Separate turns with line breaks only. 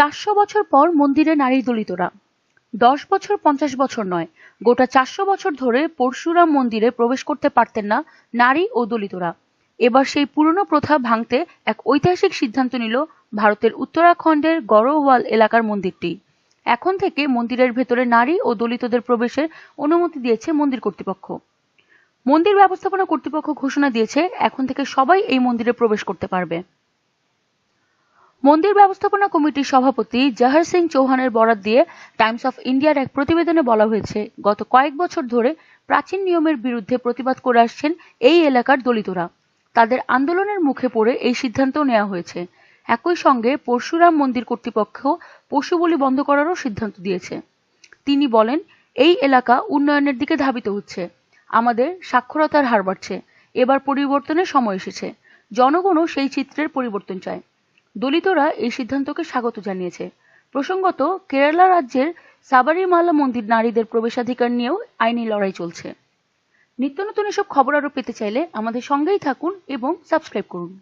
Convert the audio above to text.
চারশো বছর পর মন্দিরে নারী দলিতরা। দশ বছর, পঞ্চাশ বছর নয়। গোটা চারশো বছর ধরে পরশুরাম মন্দিরে প্রবেশ করতে পারতেন না নারী ও দলিতরা। এবার সেই পুরনো প্রথা ভাঙতে এক ঐতিহাসিক সিদ্ধান্ত নিল ভারতের উত্তরাখণ্ডের গড়ওয়াল এলাকার মন্দিরটি। এখন থেকে মন্দিরের ভেতরে নারী ও দলিতদের প্রবেশের অনুমতি দিয়েছে মন্দির কর্তৃপক্ষ। মন্দির ব্যবস্থাপনা কর্তৃপক্ষ ঘোষণা দিয়েছে, এখন থেকে সবাই এই মন্দিরে প্রবেশ করতে পারবে। মন্দির ব্যবস্থাপনা কমিটির সভাপতি জাহার সিং চৌহানের বরাত দিয়ে টাইমস অফ ইন্ডিয়ার এক প্রতিবেদনে বলা হয়েছে, গত কয়েক বছর ধরে প্রাচীন নিয়মের বিরুদ্ধে প্রতিবাদ করে আসছেন এই এলাকার দলিতরা। তাদের আন্দোলনের মুখে পড়ে এই সিদ্ধান্ত নেওয়া হয়েছে। একই সঙ্গে পরশুরাম মন্দির কর্তৃপক্ষ পশু বলি বন্ধ করারও সিদ্ধান্ত দিয়েছে। তিনি বলেন, এই এলাকা উন্নয়নের দিকে ধাবিত হচ্ছে। আমাদের সাক্ষরতার হার বাড়ছে। এবার পরিবর্তনের সময় এসেছে। জনগণও সেই চিত্রের পরিবর্তন চায়। দলিতরা এই সিদ্ধান্তকে স্বাগত জানিয়েছে। প্রসঙ্গত, কেরালা রাজ্যের সাবারিমালা মন্দির নারীদের প্রবেশাধিকার নিয়েও আইনি লড়াই চলছে। নিত্য নতুন এসব খবর আরও পেতে চাইলে আমাদের সঙ্গেই থাকুন এবং সাবস্ক্রাইব করুন।